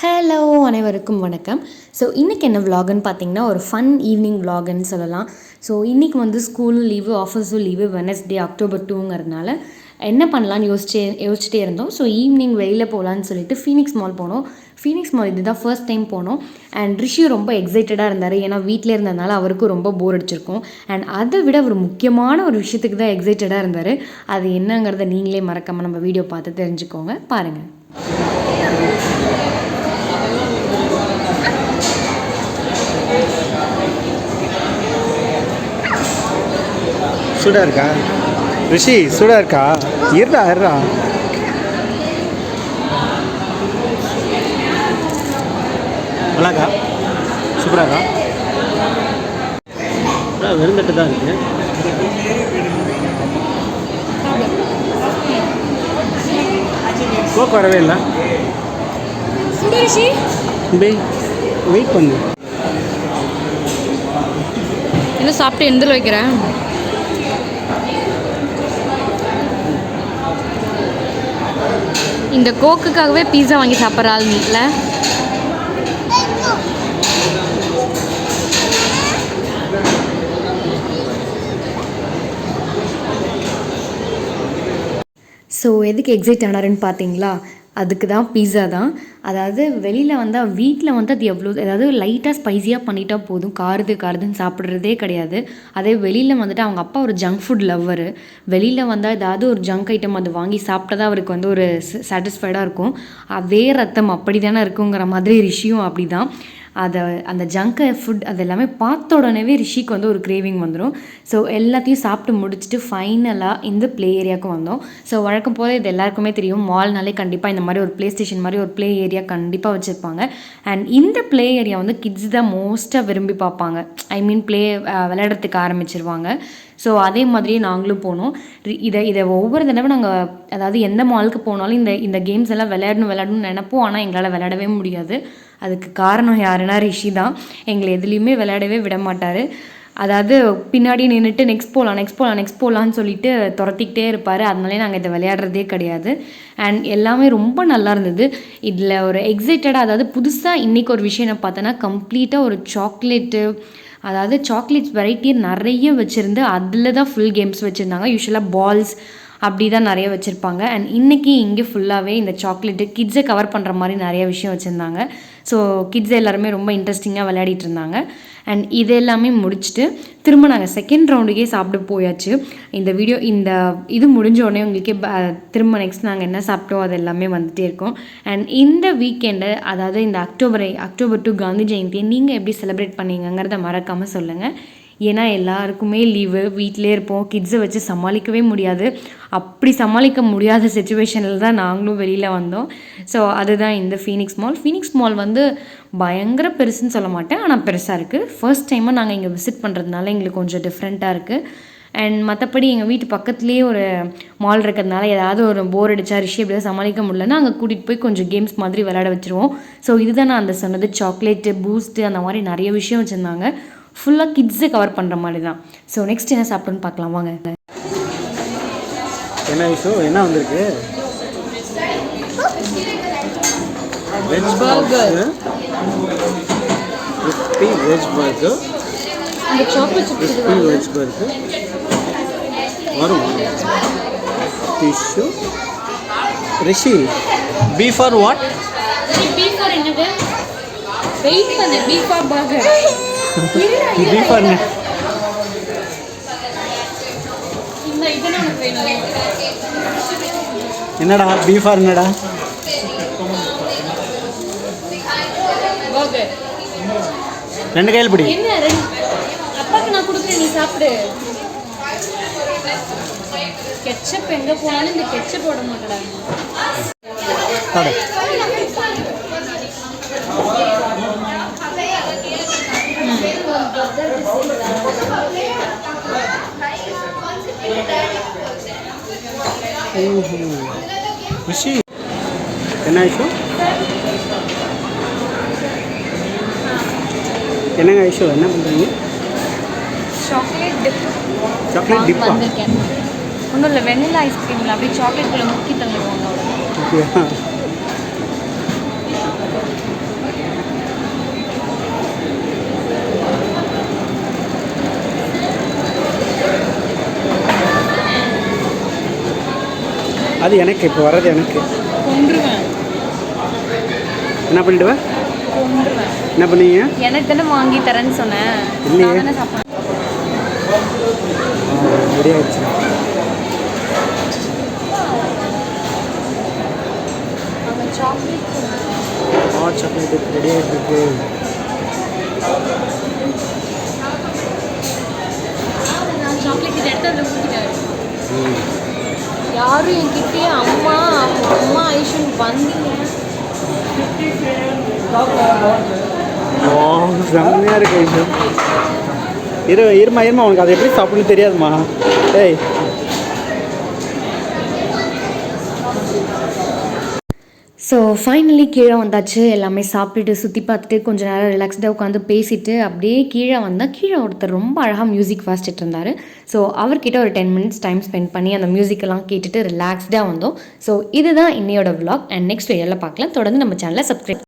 Hello அனைவருக்கும் வணக்கம். So இன்றைக்கி என்ன விலாகுன்னு பார்த்தீங்கன்னா ஒரு ஃபன் ஈவினிங் விலாகுன்னு சொல்லலாம். ஸோ இன்றைக்கி வந்து ஸ்கூலும் லீவு ஆஃபீஸும் லீவு வெனஸ்டே அக்டோபர் டூங்கிறதுனால என்ன பண்ணலான்னு யோசிச்சே யோசிச்சுட்டே இருந்தோம். ஸோ ஈவினிங் வெளியில் போகலான்னு சொல்லிட்டு ஃபீனிக்ஸ் மால் போனோம். ஃபீனிக்ஸ் மால் இதுதான் ஃபர்ஸ்ட் டைம் போனோம். அண்ட் ரிஷி ரொம்ப எக்ஸைட்டடாக இருந்தார். ஏன்னா வீட்டில் இருந்ததுனால அவருக்கும் ரொம்ப போர் அடிச்சிருக்கும். அண்ட் அதை விட ஒரு முக்கியமான ஒரு விஷயத்துக்கு தான் எக்ஸைட்டடாக இருந்தார். அது என்னங்கிறத நீங்களே மறக்காமல் நம்ம வீடியோ பார்த்து தெரிஞ்சுக்கோங்க. பாருங்கள் சூடா இருக்கா? ரிஷி சூடா இருக்கா? இருடா இருடா. நல்லாக்கா? சூப்பராக்கா வெறுந்தட்டு தான் இருக்கு. கோக் வரவே இல்லை. வெயிட் பண்ணு. இன்னும் சாப்பிட்டு எந்தில் வைக்கிறேன் இந்த கோக்குக்காகவே பீஸா வாங்கி சாப்பிட்ற ஆள் நீல ஸோ எதுக்கு எக்ஸைட் ஆனாருன்னு பார்த்தீங்களா? அதுக்கு தான் பீஸா தான். அதாவது வெளியில் வந்தால் வீட்டில் வந்து அது எவ்வளோ அதாவது லைட்டாக ஸ்பைஸியாக பண்ணிட்டா போதும். காருது காருதுன்னு சாப்பிட்றதே கிடையாது. அதே வெளியில் வந்துட்டு அவங்க அப்பா ஒரு ஜங்க் ஃபுட் லவ்வரு வெளியில் வந்தால் ஏதாவது ஒரு ஜங்க் ஐட்டம் அது வாங்கி சாப்பிட்டா அவருக்கு வந்து ஒரு சாட்டிஸ்ஃபைடாக இருக்கும். அதே ரத்தம் அப்படி தானே இருக்குங்கிற மாதிரி ரிஷியும் அப்படி தான் அதை அந்த ஜங்க் ஃபுட் அது எல்லாமே பார்த்த உடனேவே ரிஷிக்கு வந்து ஒரு கிரேவிங் வந்துடும் ஸோ எல்லாத்தையும் சாப்பிட்டு முடிச்சுட்டு ஃபைனலாக இந்த ப்ளே ஏரியாவுக்கு வந்தோம். ஸோ வழக்கம் போல் இது எல்லாருக்குமே தெரியும். மால்னாலே கண்டிப்பாக இந்த மாதிரி ஒரு ப்ளே ஸ்டேஷன் மாதிரி ஒரு ப்ளே ஏரியா கண்டிப்பாக வச்சுருப்பாங்க. அண்ட் இந்த ப்ளே ஏரியா வந்து கிட்ஸ் தான் மோஸ்ட்டாக விரும்பி பார்ப்பாங்க. ஐ மீன் ப்ளே விளையாடுறதுக்கு ஆரம்பிச்சிருவாங்க. ஸோ அதே மாதிரியே நாங்களும் போனோம். ரி- இதை இதை ஒவ்வொரு தடவை நாங்கள் அதாவது எந்த மாலுக்கு போனாலும் இந்த இந்த கேம்ஸ் எல்லாம் விளையாடணும் விளையாடணும்னு நினைப்போம். ஆனால் எங்களால் விளையாடவே முடியாது. அதுக்கு காரணம் யாருன்னா ரிஷி தான். எங்களை எதுலேயுமே விளையாடவே விட மாட்டார். அதாவது பின்னாடி நின்றுட்டு நெக்ஸ்ட் போகலாம் நெக்ஸ்ட் போகலாம் நெக்ஸ்ட் போகலான்னு சொல்லிட்டு துரத்திக்கிட்டே இருப்பார். அதனாலே நாங்கள் இதை விளையாடுறதே கிடையாது. அண்ட் எல்லாமே ரொம்ப நல்லா இருந்தது. இதில் ஒரு எக்ஸைட்டடாக அதாவது புதுசாக இன்றைக்கி ஒரு விஷயம் என்ன பார்த்தோன்னா கம்ப்ளீட்டாக ஒரு சாக்லேட்டு அதாவது சாக்லேட்ஸ் வெரைட்டி நிறைய வச்சுருந்து அதில் தான் ஃபுல் கேம்ஸ் வச்சுருந்தாங்க. யூஸ்வலாக பால்ஸ் அப்படி தான் நிறைய வச்சுருப்பாங்க. அண்ட் இன்றைக்கி இங்கே ஃபுல்லாகவே இந்த சாக்லேட்டு கிட்ஸை கவர் பண்ணுற மாதிரி நிறைய விஷயம் வச்சுருந்தாங்க. ஸோ கிட்ஸ் எல்லாருமே ரொம்ப இன்ட்ரெஸ்டிங்காக விளையாடிட்டு இருந்தாங்க. அண்ட் இது எல்லாமே முடிச்சுட்டு திரும்ப நாங்கள் செகண்ட் ரவுண்டுக்கே சாப்பிட போயாச்சு. இந்த வீடியோ இந்த இது முடிஞ்ச உடனே உங்களுக்கே திரும்ப நெக்ஸ்ட் நாங்கள் என்ன சாப்பிட்டோம் அது எல்லாமே வந்துகிட்டே இருக்கோம். அண்ட் இந்த வீக்கெண்டு அதாவது இந்த அக்டோபரை அக்டோபர் டு காந்தி ஜெயந்தியை நீங்கள் எப்படி செலிப்ரேட் பண்ணீங்கங்கிறத மறக்காமல் சொல்லுங்கள் ஏன்னா எல்லாருக்குமே லீவு வீட்டிலே இருப்போம். கிட்ஸை வச்சு சமாளிக்கவே முடியாது. அப்படி சமாளிக்க முடியாத சுச்சுவேஷனில் தான் நாங்களும் வெளியில் வந்தோம். ஸோ அதுதான் இந்த ஃபீனிக்ஸ் மால் ஃபீனிக்ஸ் மால் வந்து பயங்கர பெருசுன்னு சொல்ல மாட்டேன். ஆனால் பெருசாக இருக்குது ஃபர்ஸ்ட் டைமாக நாங்கள் இங்கே விசிட் பண்ணுறதுனால எங்களுக்கு கொஞ்சம் டிஃப்ரெண்ட்டாக இருக்குது அண்ட் மற்றபடி எங்கள் வீட்டு பக்கத்துலேயே ஒரு மால் இருக்கிறதுனால ஏதாவது ஒரு போர் அடிச்சா ரிஷி எப்படியாவது சமாளிக்க முடியலன்னா அங்கே கூட்டிகிட்டு போய் கொஞ்சம் கேம்ஸ் மாதிரி விளையாட வச்சுருவோம். ஸோ இதுதான் நான் அந்த சொன்னது. சாக்லேட்டு பூஸ்ட்டு அந்த மாதிரி நிறைய விஷயம் வச்சுருந்தாங்க. ஃபுல்லாக கிட்ஸை கவர் பண்ணுற மாதிரி தான் ஸோ நெக்ஸ்ட் என்ன சாப்பிட்டோன்னு பார்க்கலாம் வாங்க. என்ன விஷயம் என்ன வந்திருக்கு? Veg burger crispy veg burger அந்த சாக்லேட் கிறிஸ்பி வெஜ் பர்கர் வரும் tissue Rishi beef or what beef or என்னது? வெயிட் பண்ணு பீஃப் ஆர் பர்கர் வேணும் என்னடா பீஃப் என்னடா? ரெண்டு கையில் பிடி. அப்பாக்கு நான் கொடுக்குறேன் நீ சாப்பிடு. கெச்சப் எங்க போனாலும் இந்த கெச்சப் போட மாட்டடா. ரிஷி என்ன விஷயம் என்னங்க ஐஷோ? என்ன பண்ணுறீங்க சாக்லேட் டிப் சாக்லேட் வந்திருக்கேன். ஒன்றும் இல்லை வெண்ணிலா ஐஸ்கிரீமில் அப்படியே சாக்லேட் குள்ள முக்கி தந்துடுவாங்க அப்படியா அது எனக்கு இப்போ வர்றது எனக்கு. என்ன பண்ணிடுவேன் என்ன பண்ணீங்க? எனக்கு தானே வாங்கி தரேன்னு சொன்னேன். இல்லையே. ரெடி ஆயிடுச்சு. ஹாட் சாக்லேட் ரெடி ஆகிட்டு சாக்லேட் எடுத்து அதில் யாரும் என்கிட்டயே அம்மா அம்மா ஐஷன் வந்தீங்க. ஓ செம்மையாக இருக்கு ஐஷன் இரு இருமா இருமா உனக்கு அது எப்படி சாப்பிடணும்னு தெரியாதுமா ஏய் ஸோ ஃபைனலி கீழே வந்தாச்சு. எல்லாமே சாப்பிட்டுட்டு சுற்றி பார்த்துட்டு கொஞ்ச நேரம் ரிலாக்ஸ்டாக உட்காந்து பேசிட்டு அப்படியே கீழே வந்தால் கீழே ஒருத்தர் ரொம்ப அழகாக மியூசிக் வாசிச்சுட்டு இருந்தார். ஸோ அவர்கிட்ட ஒரு டென் மினிட்ஸ் டைம் ஸ்பெண்ட் பண்ணி அந்த மியூசிக்கெல்லாம் கேட்டுட்டு ரிலாக்ஸ்டாக வந்தோம். ஸோ இதுதான் இன்னையோட vlog. அண்ட் நெக்ஸ்ட் வீடியோவில் பார்க்கலாம். தொடர்ந்து நம்ம சேனலை சப்ஸ்கிரைப்